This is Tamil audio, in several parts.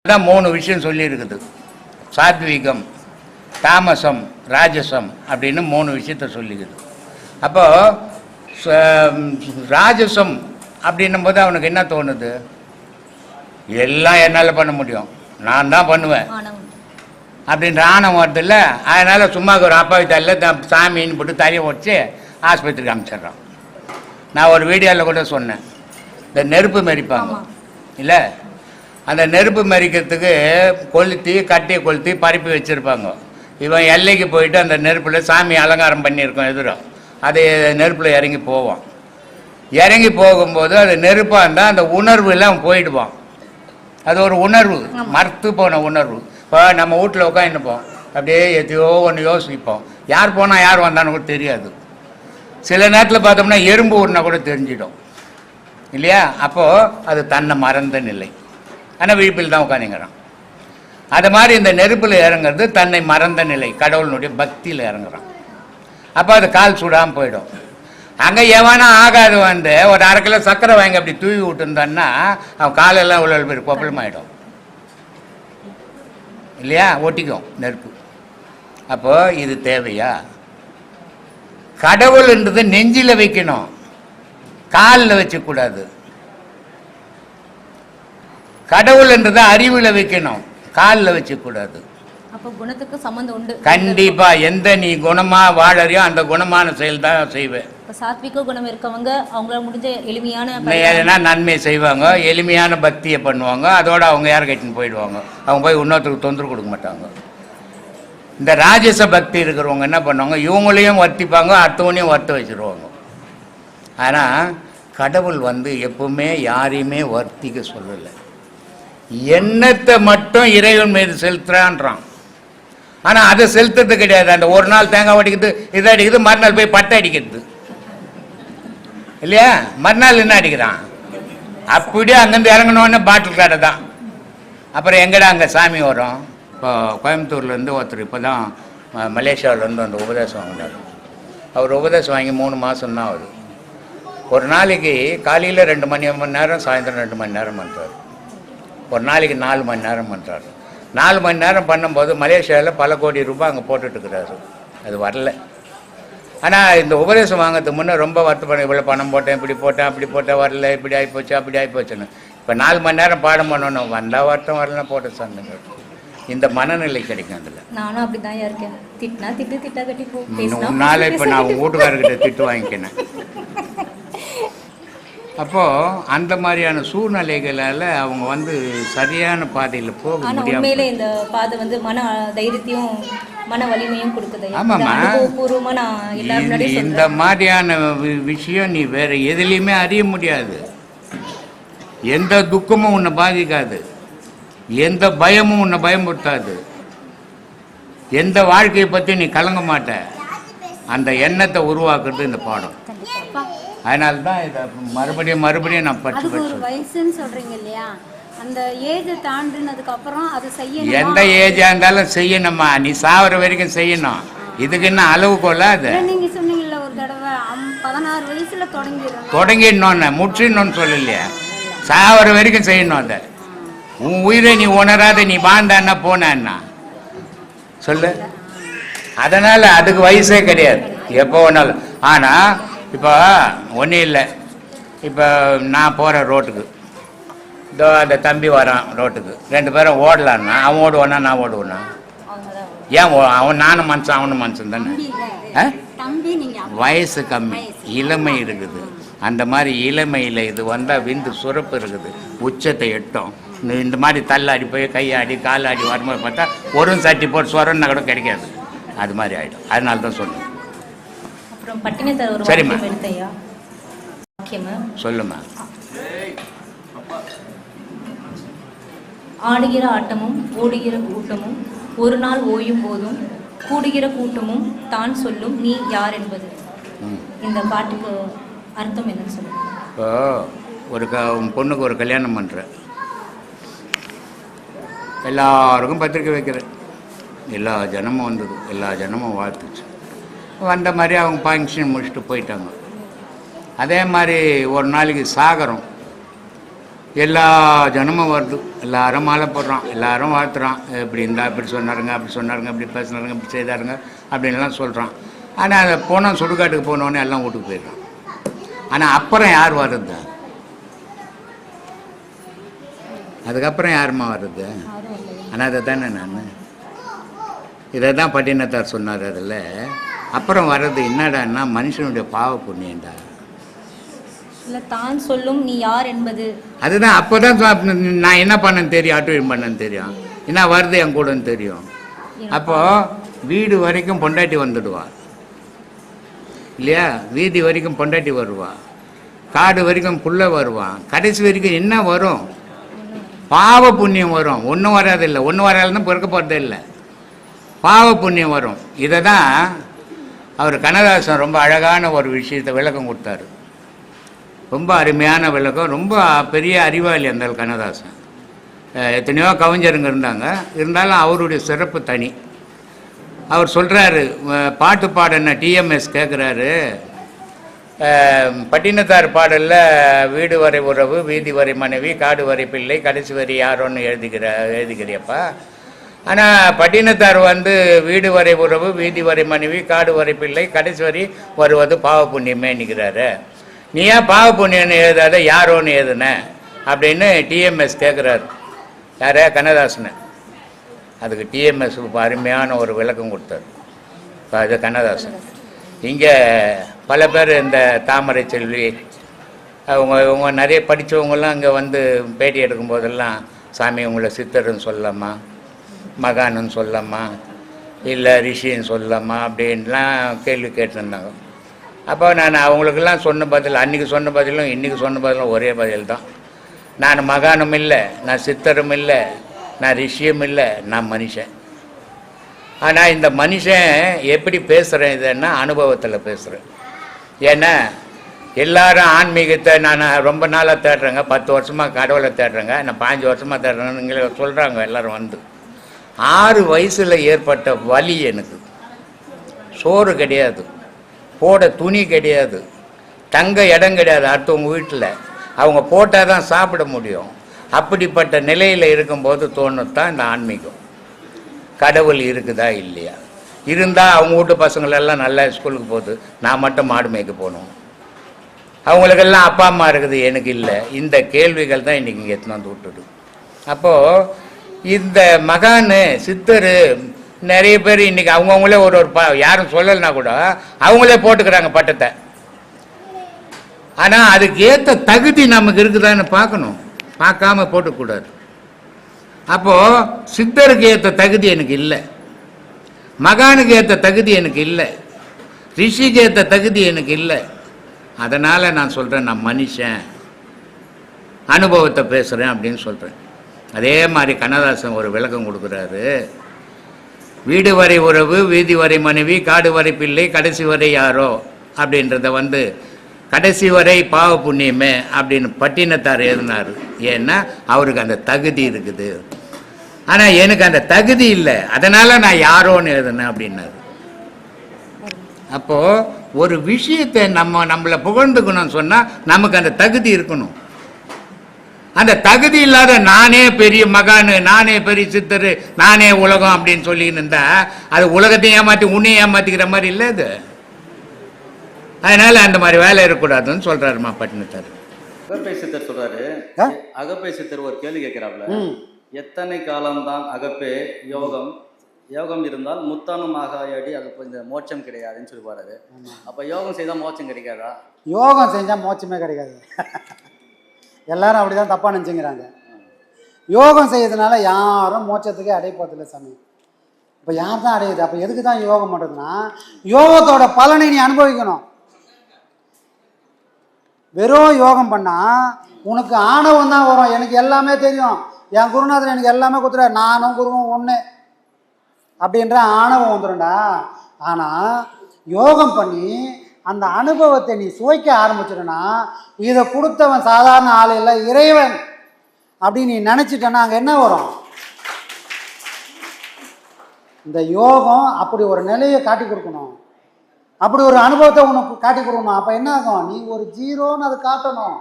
தான் மூணு விஷயம் சொல்லியிருக்குது. சாத்விகம் தாமசம் ராஜசம் அப்படின்னு மூணு விஷயத்த சொல்லிக்குது. அப்போ ச- ராஜசம் அப்படின்னும் போது அவனுக்கு என்ன தோணுது? எல்லாம் என்னால் பண்ண முடியும். நான் தான் பண்ணுவேன். அப்படின்ற ஆணவம் வருதுல்ல அதனால் சும்மா ஒரு அப்பாவி தள்ள சாமின்னு போட்டு தறியை வச்சு ஆஸ்பத்திரிக்கு அனுப்பிச்சிடுறான் நான் ஒரு வீடியோவில் கூட சொன்னேன். இந்த நெருப்பு மெரிப்பாங்க. இல்லை? அந்த நெருப்பு மெரிக்கிறதுக்கு கொளுத்தி கட்டியை கொளுத்தி பரப்பி வச்சுருப்பாங்க. இவன் எல்லைக்கு போயிட்டு அந்த நெருப்பில் சாமி அலங்காரம் பண்ணியிருக்கோம் எதிரும் அது நெருப்பில் இறங்கி போவான். இறங்கி போகும்போது அது நெருப்பாக இருந்தால் அந்த உணர்வு எல்லாம் போயிடுவான். அது ஒரு உணர்வு மறுத்து போன உணர்வு. இப்போ நம்ம வீட்டில் உட்காந்துப்போம் அப்படியே எதையோ ஒன்று யோசிப்போம். யார் போனால் யார் வந்தான்னு கூட தெரியாது. சில நேரத்தில் பார்த்தோம்னா எறும்பு ஊறினா கூட தெரிஞ்சிடும். இல்லையா? அப்போது அது தன்னை மறந்த நிலை. ஆனால் விழிப்பில் தான் உட்காந்துங்கிறான் அது மாதிரி இந்த நெருப்பில் இறங்குறது தன்னை மறந்த நிலை கடவுளினுடைய பக்தியில் இறங்குறான். அப்போ அது கால் சூடாமல் போயிடும். அங்கே எவனா ஆகாது வந்து ஒரு அரை கிலோ சர்க்கரை வாங்கி அப்படி தூவி விட்டுருந்தான்னா அவன் காலெல்லாம் உள்ள பேர் கொப்பளமாயிடும். இல்லையா? ஒட்டிக்கும் நெருப்பு. அப்போ இது தேவையா? கடவுள்ன்றது நெஞ்சில் வைக்கணும். காலில் வச்சக்கூடாது. கடவுள்ன்றதை அறிவில் வைக்கணும். காலில் வச்சக்கூடாது. அப்ப குணத்துக்கு சம்பந்தம் உண்டு. கண்டிப்பா எந்த நீ குணமா வாழறியோ அந்த குணமான செயல் தான் செய்வேன். இப்ப சாத்விக குணம் இருக்கவங்க அவங்களால முடிஞ்ச எளிமையான எதுனா நன்மை செய்வாங்க எளிமையான பக்தியை பண்ணுவாங்க அதோட அவங்க யார் கட்டின்னு போயிடுவாங்க. அவங்க போய் இன்னொருத்தருக்கு தொந்தரவு கொடுக்க மாட்டாங்க. இந்த ராஜச பக்தி இருக்கிறவங்க என்ன பண்ணுவாங்க இவங்களையும் வர்த்திப்பாங்க அடுத்தவனையும் வர்த்த வச்சிருவாங்க. ஆனால் கடவுள் வந்து எப்பவுமே யாரையுமே வர்த்திக்க சொல்லலை. எண்ணத்தை மட்டும் இறைவன் மீது செலுத்துறான்றான். ஆனால் அதை செலுத்துறது கிடையாது. அந்த ஒரு நாள் தேங்காய் அடிக்கிறது இதை அடிக்கிறது மறுநாள் போய் பட்டை அடிக்கிறது. இல்லையா? மறுநாள் என்ன அடிக்கிறான்? அப்படியே அங்கேருந்து இறங்கணுன்னு பாட்டில் கடை தான். அப்புறம் எங்கடா அங்கே சாமி வரும்? இப்போ கோயம்புத்தூர்லேருந்து ஒருத்தர் இப்போ தான் மலேசியாவிலேருந்து அந்த உபதேசம் வாங்கினார். அவர் உபதேசம் வாங்கி மூணு மாதம் தான் ஆகுது. ஒரு நாளைக்கு காலையில் ரெண்டு மணி மணி நேரம் சாயந்தரம் ரெண்டு மணி நேரம் பண்ணுறாரு ஒரு நாளைக்கு நாலு மணி நேரம் பண்ணுறாரு நாலு மணி நேரம் பண்ணும்போது மலேசியாவில் பல கோடி ரூபாய் அங்கே போட்டுட்ருக்கிறாரு அது வரல. ஆனால் இந்த உபதேசம் வாங்கிறதுக்கு முன்னே ரொம்ப வருத்தப்பட இவ்வளோ பணம் போட்டேன் இப்படி போட்டேன் அப்படி போட்டேன் வரல இப்படி ஆகிப்போச்சு அப்படி ஆகிப்போச்சுன்னு இப்போ நாலு மணி நேரம் பாடம் பண்ணணும். வந்தால் வருத்தம் வரல போட்ட சண்டைங்க இந்த மனநிலை கிடைக்கும் அதில். நானும் அப்படிதான் இருக்கேன். திட்டினா திட்டு திட்டா கட்டி போ. உன்னால இப்போ நான் வீட்டுக்காரர்கிட்ட திட்டு வாங்கிக்கினேன். அப்போது அந்த மாதிரியான சூழ்நிலைகளால் அவங்க வந்து சரியான பாதையில் போக ஆனா முடியாம உண்மையிலே இந்த பாதை வந்து மன தைரியத்தையும் மன வலிமையும் கொடுக்குது. ஆமாம்மா. அனுபவபூர்வமா நான் இந்த- மாதிரியான விஷயம் நீ வேற எதுலேயுமே அறிய முடியாது. எந்த துக்கமும் உன்னை பாதிக்காது. எந்த பயமும் உன்னை பயமுறுத்தாது. எந்த வாழ்க்கையை பற்றி நீ கலங்க மாட்ட. அந்த எண்ணத்தை உருவாக்குறது இந்த பாடம். அதனால தான் இதை மறுபடியும் மறுபடியும் நான் படிச்சு அதுக்கு ஒரு வயசுன்னு சொல்றீங்க இல்லையா? அந்த ஏஜ் தாண்டினதுக்கு அப்புறம் அதை செய்யணும்? எந்த ஏஜாக இருந்தாலும் செய்யணுமா? நீ சாவர வரைக்கும் செய்யணும். இதுக்கு என்ன அளவுகோல அது? நீங்க சொன்னீங்கல்ல ஒரு தடவை பதினாறு வயசுல தொடங்கிடணும். தொடங்கிடணும்னு முற்றிடணும்னு சொல்லலையே. சாவர வரைக்கும் செய்யணும் அதை. உன் உயிரை நீ உணராத நீ வாழ்ந்தான்னா போனான்னா. சொல்லு. அதனால அதுக்கு வயசே கிடையாது. எப்போ வேணாலும். ஆனால் இப்போ ஒன்றும் இல்லை. இப்போ நான் போகிறேன் ரோட்டுக்கு. இதோ அந்த தம்பி வரான் ரோட்டுக்கு. ரெண்டு பேரும் ஓடலான்னா அவன் ஓடுவானா நான் ஓடுவேனா? ஏன் ஓ- அவன் நானும் மனுஷன் அவனும் மனுஷன் தானே? ஆ? வயசு கம்மி இளமை இருக்குது. அந்த மாதிரி இளமையில் இது வந்தால் விந்து சுரப்பு இருக்குது. உச்சத்தை எட்டும். இந்த- இந்த மாதிரி தள்ளாடி போய் கையாடி காலாடி வரும்போது பார்த்தா ஒரு சட்டி போட்டு சொரன்னா கூட கிடைக்காது. அது மாதிரி ஆகிடும் அதனால தான் சொன்னேன். அப்புறம் பட்டினத்தார் ஒரு சரிம்மா. எடுத்தையா? வாக்கியம் சொல்லுமா ஆடுகிற ஆட்டமும் ஓடுகிற கூட்டமும் ஒரு நாள் ஓயும் போதும் கூடுகிற கூட்டமும் தான் சொல்லும் நீ யார் என்பது. இந்த பாட்டுக்கு அர்த்தம் என்னன்னு சொல்லுங்க. இப்போ ஒரு க உன் பொண்ணுக்கு ஒரு கல்யாணம் பண்ணுற எல்லாருக்கும் பத்திரிக்கை வைக்கிற எல்லா ஜனமும் வந்தது. எல்லா ஜனமும் வாழ்த்துச்சு. வந்த மாதிரி அவங்க ஃபங்க்ஷன் முடிச்சுட்டு போயிட்டாங்க. அதே மாதிரி ஒரு நாளைக்கு சாகரம். எல்லா ஜனமும் வருது. எல்லாரும் மாலை போடுறான். எல்லாரும் வாழ்த்துறான். இப்படி இருந்தா இப்படி சொன்னாருங்க அப்படி சொன்னாருங்க இப்படி பேசினாருங்க இப்படி செய்தாருங்க அப்படின்லாம் சொல்கிறான் ஆனால் அதை போனால் சுடுகாட்டுக்கு போனோடனே எல்லாம் வீட்டுக்கு போயிடுறான். ஆனால் அப்புறம் யார் வருது அதுக்கப்புறம் யாரும்மா வருது ஆனால் அதை தானே நான்? இதை தான் பட்டினத்தார் சொன்னார் அதில். அப்புறம் வர்றது என்னடான்னா மனுஷனுடைய பாவ புண்ணியண்டா இல்லை தான் சொல்லும் நீ யார் என்பது. அதுதான் அப்போ தான் நான் என்ன பண்ணேன்னு தெரியும் ஆட்டோயம் பண்ணேன்னு தெரியும். என்ன வருது என் கூடன்னு தெரியும். அப்போது வீடு வரைக்கும் பொண்டாட்டி வந்துடுவா. இல்லையா? வீதி வரைக்கும் பொண்டாட்டி வருவா. காடு வரைக்கும் புள்ள வருவான் கடைசி வரைக்கும் என்ன வரும்? பாவ புண்ணியம் வரும். ஒன்றும் வராதில்லை ஒன்றும் வராதுன்னு பிறக்க போகிறதே இல்லை. பாவ புண்ணியம் வரும். இதை தான் அவர் கண்ணதாசன் ரொம்ப அழகான ஒரு விஷயத்தை விளக்கம் கொடுத்தாரு. ரொம்ப அருமையான விளக்கம் ரொம்ப பெரிய அறிவாளி அந்த கண்ணதாசன். எத்தனையோ கவிஞருங்க இருந்தாங்க. இருந்தாலும் அவருடைய சிறப்பு தனி. அவர் சொல்கிறாரு பாட்டு பாடின டிஎம்எஸ் கேட்குறாரு பட்டினத்தார் பாடலில் வீடு வரை உறவு வீதி வரை மனைவி காடு வரை பிள்ளை கடைசி வரை யாரோன்னு எழுதிக்கிற எழுதிக்கிறியப்பா ஆனால் பட்டினத்தார் வந்து வீடு வரை உறவு வீதி வரை மனைவி காடு வரை பிள்ளை கடைசி வரை வருவது பாவ புண்ணியமே நிற்கிறாரு நீ ஏன் பாவ புண்ணியம்னு எழுதாத யாரோன்னு எழுதுன? அப்படின்னு டிஎம்எஸ் கேட்குறாரு யாரே? கண்ணதாசனை. அதுக்கு டிஎம்எஸ் அருமையான ஒரு விளக்கம் கொடுத்தாரு. அது கண்ணதாசன். இங்கே பல பேர் இந்த தாமரை செல்வி அவங்க இவங்க நிறைய படித்தவங்கெல்லாம் இங்கே வந்து பேட்டி எடுக்கும் போதெல்லாம் சாமி உங்களை சித்தர்னு சொல்லலாமா? மகானுன்னு சொல்லலாமா இல்லை ரிஷின்னு சொல்லலாமா அப்படின்லாம் கேள்வி கேட்டிருந்தாங்க. அப்போ நான் அவங்களுக்கெல்லாம் சொன்ன பதில் அன்றைக்கி சொன்ன பதிலும் இன்றைக்கி சொன்ன பதிலும் ஒரே பதில் தான். நான் மகானும் இல்லை நான் சித்தரும் இல்லை நான் ரிஷியும் இல்லை நான் மனுஷன். ஆனால் இந்த மனுஷன் எப்படி பேசுகிறேன் இதுன்னா அனுபவத்தில் பேசுகிறேன் ஏன்னா எல்லாரும் ஆன்மீகத்தை நான் ரொம்ப நாளாக தேடுறேங்க பத்து வருஷமாக கடவுளை தேடுறேங்க நான் பாஞ்சு வருஷமாக தேடுறேன்னு சொல்கிறாங்க எல்லாரும் வந்து. ஆறு வயசில் ஏற்பட்ட வலி எனக்கு. சோறு கிடையாது. போட துணி கிடையாது. தங்க இடம் கிடையாது அடுத்தவங்க வீட்டில். அவங்க போட்டால் தான் சாப்பிட முடியும். அப்படிப்பட்ட நிலையில் இருக்கும்போது தோணும் தான் இந்த ஆன்மீகம். கடவுள் இருக்குதா இல்லையா? இருந்தால் அவங்க வீட்டு பசங்களெல்லாம் நல்லா ஸ்கூலுக்கு போகுது. நான் மட்டும் மாடு மேய்க்க போகணும். அவங்களுக்கெல்லாம் அப்பா அம்மா இருக்குது எனக்கு இல்லை. இந்த கேள்விகள் தான் இன்றைக்கி இங்கே எடுத்துன்னு வந்து விட்டுடு அப்போது இந்த மகானு சித்தர் நிறைய பேர் இன்றைக்கி அவங்கவுங்களே ஒரு ஒரு ப யாரும் சொல்லலைன்னா கூட அவங்களே போட்டுக்கிறாங்க பட்டத்தை. ஆனால் அதுக்கு ஏற்ற தகுதி நமக்கு இருக்குதான்னு பார்க்கணும். பார்க்காம போட்டுக்கூடாது. அப்போது சித்தருக்கு ஏற்ற தகுதி எனக்கு இல்லை. மகானுக்கு ஏற்ற தகுதி எனக்கு இல்லை. ரிஷிக்கு ஏற்ற தகுதி எனக்கு இல்லை. அதனால் நான் சொல்கிறேன் நான் மனுஷன். அனுபவத்தை பேசுகிறேன் அப்படின்னு சொல்கிறேன் அதே மாதிரி கண்ணதாசன் ஒரு விளக்கம் கொடுக்குறாரு. வீடு வரை உறவு வீதி வரை மனைவி காடு வரை பிள்ளை கடைசி வரை யாரோ அப்படின்றத வந்து கடைசி வரை பாவ புண்ணியமே அப்படின்னு பட்டினத்தார் எழுதினார். ஏன்னா அவருக்கு அந்த தகுதி இருக்குது. ஆனால் எனக்கு அந்த தகுதி இல்லை. அதனால் நான் யாரோன்னு எழுதினேன் அப்படின்னாரு. அப்போது ஒரு விஷயத்தை நம்ம நம்மளை புகழ்ந்துக்கணும்னு சொன்னால் நமக்கு அந்த தகுதி இருக்கணும். அந்த தகுதி இல்லாத நானே பெரிய மகானு நானே பெரிய சித்தர் நானே உலகம் அப்படின்னு சொல்லின்னு இருந்தா அது உலகத்தையும் ஏமாற்றி உன்னையும் ஏமாத்திக்கிற மாதிரி இல்லை அது. அதனால அந்த மாதிரி வேலை இருக்கக்கூடாதுன்னு சொல்றாருமா பட்டினத்தார். அகப்பை சித்தர் சொல்றாரு? அகப்பை சித்தர் ஒரு கேள்வி கேட்கிறாப்ல. எத்தனை காலம்தான் அகப்பே யோகம்? யோகம் இருந்தால் முத்தானும் ஆகாயடி அது இந்த மோட்சம் கிடையாதுன்னு சொல்லி பாருது அப்ப யோகம் செய்தா மோட்சம் கிடைக்காதா? யோகம் செஞ்சால் மோட்சமே கிடைக்காது. எல்லாரும் அப்படி தான் தப்பாக நினச்சிங்கிறாங்க. யோகம் செய்யறதுனால யாரும் மோட்சத்துக்கே அடைய சாமி. இப்போ யார் தான் அடையுது? அப்போ எதுக்கு தான் யோகம் பண்ணுறதுன்னா யோகத்தோட பலனை நீ அனுபவிக்கணும். வெறும் யோகம் பண்ணால் உனக்கு ஆணவம் தான் வரும். எனக்கு எல்லாமே தெரியும். என் குருநாதர் எனக்கு எல்லாமே கொடுத்துரு நானும் குருவும் ஒன்று அப்படின்ற ஆணவம் வந்துடும்டா ஆனால் யோகம் பண்ணி அந்த அனுபவத்தை நீ சுவைக்க ஆரம்பிச்சிடனா இதை கொடுத்தவன் சாதாரண ஆள் இல்லை இறைவன் அப்படின்னு நீ நினச்சிட்டனா அங்கே என்ன வரும்? இந்த யோகம் அப்படி ஒரு நிலையை காட்டி கொடுக்கணும். அப்படி ஒரு அனுபவத்தை உனக்கு காட்டி கொடுக்கணும். அப்போ என்ன ஆகும்? நீ ஒரு ஜீரோன்னு அதை காட்டணும்.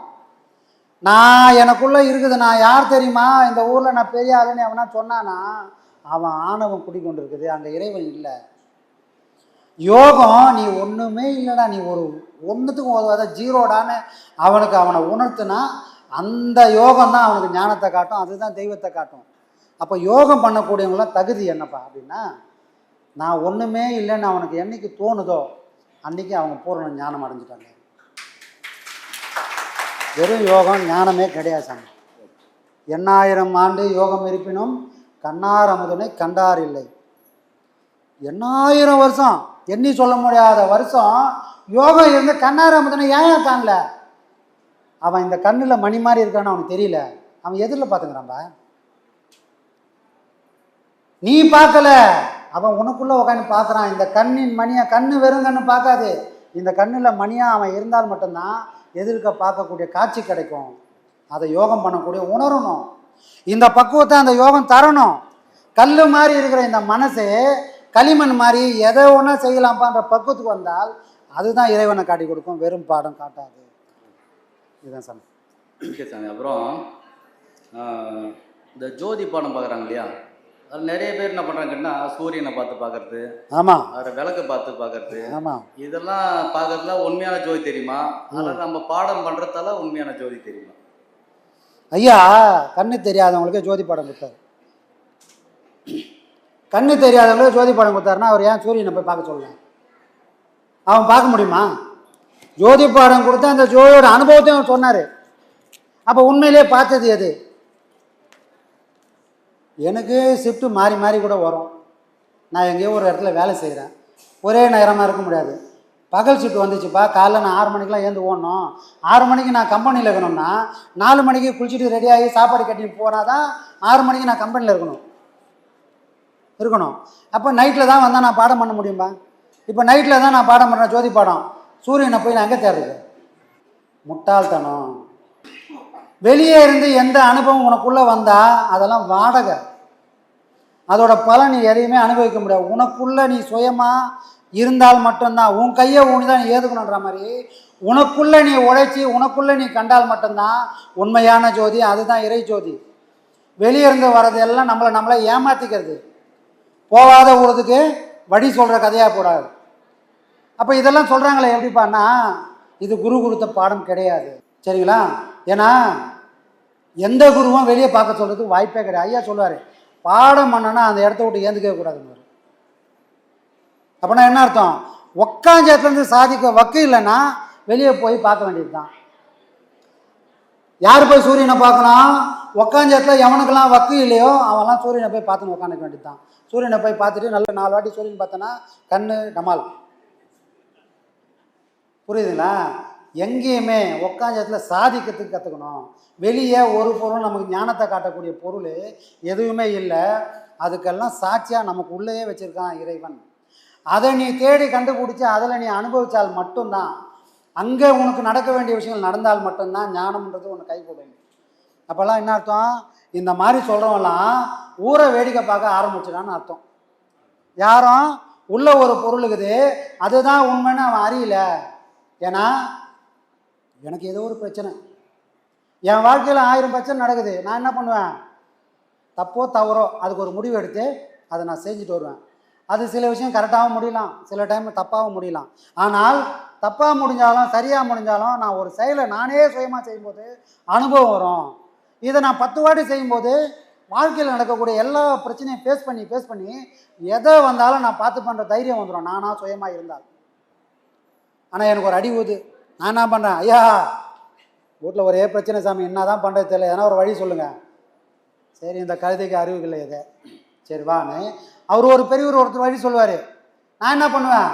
நான் எனக்குள்ளே இருக்குது நான் யார் தெரியுமா? இந்த ஊரில் நான் பெரிய ஆளுன்னு எவனா சொன்னானா அவன் ஆணவம் குடிக்கொண்டு இருக்குது அங்கே இறைவன் இல்லை. யோகம் நீ ஒன்றுமே இல்லைடா நீ ஒரு ஒன்றுத்துக்கும் உதவாத ஜீரோடான்னு அவனுக்கு அவனை உணர்த்துனா அந்த யோகம் தான் அவனுக்கு ஞானத்தை காட்டும் அதுதான் தெய்வத்தை காட்டும். அப்போ யோகம் பண்ணக்கூடியவங்களாம் தகுதி என்னப்பா அப்படின்னா நான் ஒன்றுமே இல்லைன்னு அவனுக்கு என்னைக்கு தோணுதோ அன்னைக்கு அவங்க பூரண ஞானம் அடைஞ்சிட்டாங்க. வெறும் யோகம் ஞானமே கிடையாது சாமி. எண்ணாயிரம் ஆண்டு யோகம் இருப்பினும் கண்ணார் அமுதனை கண்டார் இல்லை. எண்ணாயிரம் வருஷம் எண்ணி சொல்ல முடியாத வருஷம் யோகம் இருந்து கண்ணார் ஏன் ஏன் காணல? அவன் இந்த கண்ணில் மணி மாதிரி இருக்கான்னு அவனுக்கு தெரியல. அவன் எதிரில் பார்த்துக்கிறான்பா நீ பார்க்கல அவன் உனக்குள்ளே உட்காந்து பார்க்குறான் இந்த கண்ணின் மணியை கண்ணு வெறும் கண்ணு பார்க்காது இந்த கண்ணில் மணியாக அவன் இருந்தால் மட்டும்தான் எதிர்க்க பார்க்கக்கூடிய காட்சி கிடைக்கும். அதை யோகம் பண்ணக்கூடிய உணரணும். இந்த பக்குவத்தை அந்த யோகம் தரணும். கல் மாதிரி இருக்கிற இந்த மனசு களிமண் மாதிரி எதை ஒன்றா செய்யலாம்ப்பான்ற பக்குவத்துக்கு வந்தால் அதுதான் இறைவனை காட்டி கொடுக்கும் வெறும் பாடம் காட்டாது. இதுதான் சாமி. ஓகே சாமி அப்புறம் இந்த ஜோதி பாடம் பார்க்குறாங்க இல்லையா? அது நிறைய பேர் என்ன பண்ணுறாங்கன்னா சூரியனை பார்த்து பார்க்கறது ஆமாம் அவரை விளக்கு பார்த்து பார்க்கறது. ஆமாம் இதெல்லாம் பார்க்கறதுல உண்மையான ஜோதி தெரியுமா? அதனால் நம்ம பாடம் பண்ணுறதால உண்மையான ஜோதி தெரியுமா? ஐயா கண்ணு தெரியாதவங்களுக்கு ஜோதி படம் கொடுத்தாரு. கண்ணு தெரியாதவங்களே ஜோதி படம் கொடுத்தாருன்னா அவர் ஏன் சூரியனை போய் பார்க்க சொல்லலாம் அவன் பார்க்க முடியுமா? ஜோதி பாடம் கொடுத்தா அந்த ஜோதியோட அனுபவத்தையும் அவர் சொன்னார். அப்போ உண்மையிலேயே பார்த்தது எது? எனக்கு ஷிஃப்ட்டு மாறி மாறி கூட வரும். நான் எங்கேயோ ஒரு இடத்துல வேலை செய்கிறேன் ஒரே நேரமாக இருக்க முடியாது. பகல் ஷிஃப்ட் வந்துச்சுப்பா. காலைல நான் ஆறு மணிக்கெலாம் ஏந்து ஓடணும். ஆறு மணிக்கு நான் கம்பெனியில் இருக்கணும்னா நாலு மணிக்கு குளிச்சுட்டு ரெடியாகி சாப்பாடு கட்டிட்டு போனால் தான் ஆறு மணிக்கு நான் கம்பெனியில் இருக்கணும். இருக்கணும். அப்போ நைட்டில் தான் வந்தால் நான் பாடம் பண்ண முடியுமா இப்போ நைட்டில் தான் நான் பாடம் பண்ணுறேன் ஜோதி பாடம். சூரியனை போய் நான் எங்கே தேடுறது? முட்டாள்தனம். வெளியே இருந்து எந்த அனுபவம் உனக்குள்ளே வந்தால் அதெல்லாம் வாடகை. அதோட பலன் நீ எதையுமே அனுபவிக்க முடியாது. உனக்குள்ளே நீ சுயமாக இருந்தால் மட்டும்தான். உன் கையை ஊனி தான் நீ ஏதுக்கணுன்ற மாதிரி உனக்குள்ளே நீ உழைச்சி உனக்குள்ளே நீ கண்டால் மட்டும்தான் உண்மையான ஜோதி அதுதான் இறை ஜோதி. வெளியே இருந்து வர்றது எல்லாம் நம்மளை நம்மளை ஏமாற்றிக்கிறது போகாத ஊரத்துக்கு வழி சொல்கிற கதையாக போடாது அப்போ இதெல்லாம் சொல்கிறாங்களே எப்படிப்பான்னா இது குரு கொடுத்த பாடம் கிடையாது. சரிங்களா? ஏன்னா எந்த குருவும் வெளியே பார்க்க சொல்கிறதுக்கு வாய்ப்பே கிடையாது. ஐயா சொல்லுவார் பாடம் பண்ணனா அந்த இடத்த விட்டு ஏந்துக்கவே கூடாதுன்னு அப்படின்னா என்ன அர்த்தம்? உக்காந்த இடத்துலேருந்து சாதிக்க வக்கு இல்லைன்னா வெளியே போய் பார்க்க வேண்டியது தான் யார் போய் சூரியனை பார்க்கணும்? உக்காந்த இடத்துல எவனுக்கெல்லாம் வக்கு இல்லையோ அவன்லாம் சூரியனை போய் பார்த்துன்னு உட்காந்துக்க வேண்டியது தான் சூரியனை போய் பார்த்துட்டு நல்ல நாலு வாட்டி சூரியன் பார்த்தோன்னா கண்ணு டமால். புரியுதுங்களா? எங்கேயுமே உட்காந்த இடத்துல சாதிக்கிறதுக்கு கற்றுக்கணும் வெளியே ஒரு பொருள் நமக்கு ஞானத்தை காட்டக்கூடிய பொருள் எதுவுமே இல்லை. அதுக்கெல்லாம் சாட்சியாக நமக்கு உள்ளேயே வச்சுருக்கான் இறைவன். அதை நீ தேடி கண்டுபிடிச்சி அதில் நீ அனுபவித்தால் மட்டும்தான். அங்கே உனக்கு நடக்க வேண்டிய விஷயங்கள் நடந்தால் மட்டும்தான் ஞானம்ன்றது உனக்கு கைகூட அப்போல்லாம் என்ன அர்த்தம்? இந்த மாதிரி சொல்கிறவங்களாம் ஊரை வேடிக்கை பார்க்க ஆரம்பிச்சிடான்னு அர்த்தம். யாரும் உள்ள ஒரு பொருள் இருக்குது அதுதான் உண்மைன்னு அவன் அறியல. ஏன்னா எனக்கு ஏதோ ஒரு பிரச்சனை. என் வாழ்க்கையில் ஆயிரம் பிரச்சனை நடக்குது. நான் என்ன பண்ணுவேன்? தப்போ தவறோ அதுக்கு ஒரு முடிவு எடுத்து அதை நான் செஞ்சுட்டு வருவேன். அது சில விஷயம் கரெக்டாகவும் முடியலாம். சில டைம் தப்பாகவும் முடியலாம். ஆனால் தப்பாக முடிஞ்சாலும் சரியாக முடிஞ்சாலும் நான் ஒரு செயலை நானே சுயமாக செய்யும்போது அனுபவம் வரும். இதை நான் பத்து வாட்டி செய்யும்போது வாழ்க்கையில் நடக்கக்கூடிய எல்லா பிரச்சனையும் ஃபேஸ் பண்ணி ஃபேஸ் பண்ணி எதை வந்தாலும் நான் பார்த்து பண்ணுற தைரியம் வந்துடும் நானாக சுயமாக இருந்தால். ஆனால் எனக்கு ஒரு அடி ஊது. நான் என்ன பண்ணுறேன் ஐயா வீட்டில் ஒரே பிரச்சனை சாமி என்ன தான் பண்ணுறது தெரியல. எதனா ஒரு வழி சொல்லுங்கள் சரி இந்த கழுதைக்கு அறிவுகள் இது. சரி வான்னு. அவர் ஒரு பெரியவர் ஒருத்தர் வழி சொல்லுவார். நான் என்ன பண்ணுவேன்?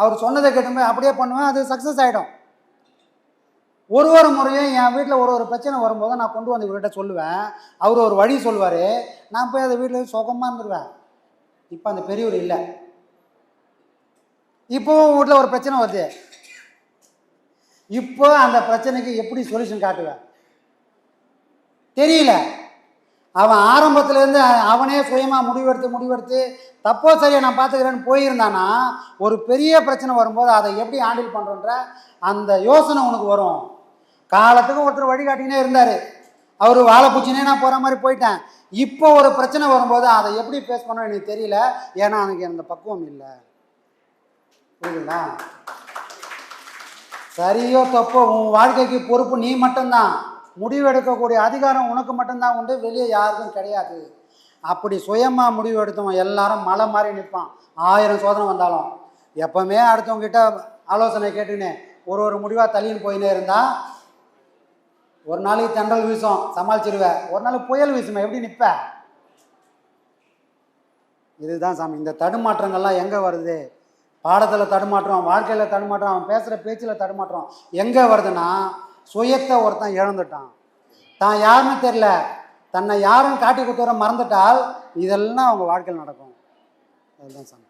அவர் சொன்னதை கேட்டுமே அப்படியே பண்ணுவேன் அது சக்ஸஸ் ஆகிடும் ஒரு ஒரு முறையும் என் வீட்டில் ஒரு ஒரு பிரச்சனை வரும்போது நான் கொண்டு வந்து இவர்கிட்ட சொல்லுவேன். அவர் ஒரு வழி சொல்லுவார். நான் போய் அதை வீட்டில் சுகமாக இருந்துருவேன். இப்போ அந்த பெரியவர் இல்லை. இப்போவும் வீட்டில் ஒரு பிரச்சனை வருது. இப்போ அந்த பிரச்சனைக்கு எப்படி சொல்யூஷன் காட்டுவேன்? தெரியல. அவன் ஆரம்பத்துலேருந்து அவனே சுயமாக முடிவெடுத்து முடிவெடுத்து தப்போ சரியா நான் பார்த்துக்கிறேன்னு போயிருந்தானா ஒரு பெரிய பிரச்சனை வரும்போது அதை எப்படி ஹேண்டில் பண்ணுறோன்ற அந்த யோசனை உனக்கு வரும். காலத்துக்கும் ஒருத்தர் வழிகாட்டினே இருந்தார். அவர் வாழை பூச்சினே நான் போகிற மாதிரி போயிட்டேன். இப்போ ஒரு பிரச்சனை வரும்போது அதை எப்படி ஃபேஸ் பண்ண எனக்கு தெரியல. ஏன்னா எனக்கு அந்த பக்குவம் இல்லை. புரியுதுங்களா? சரியோ தப்போ உன் வாழ்க்கைக்கு பொறுப்பு நீ மட்டும்தான். முடிவெடுக்கக்கூடிய அதிகாரம் உனக்கு மட்டும்தான் உண்டு. வெளியே யாருக்கும் கிடையாது. அப்படி சுயமாக முடிவு எடுத்தவன் எல்லாரும் மலை மாதிரி நிற்பான். ஆயிரம் சோதனை வந்தாலும். எப்பவுமே அடுத்தவங்ககிட்ட ஆலோசனை கேட்டுனே ஒரு ஒரு முடிவாக தள்ளின்னு போயினே இருந்தால் ஒரு நாளைக்கு தென்றல் வீசும் சமாளிச்சிருவேன் ஒரு நாளைக்கு புயல் வீசுமே எப்படி நிற்ப இதுதான் சாமி இந்த தடுமாற்றங்கள்லாம் எங்கே வருது? பாடத்தில் தடுமாற்றம் வாழ்க்கையில் தடுமாற்றம் அவன் பேசுகிற பேச்சில் தடுமாற்றம். எங்கே வருதுன்னா சுயத்தை ஒருத்தன் இழந்துட்டான். தான் யாருன்னு தெரில தன்னை யாருன்னு காட்டி கொடுத்தவரை மறந்துட்டால் இதெல்லாம் அவங்க வாழ்க்கையில் நடக்கும். அதுதான் சாமி.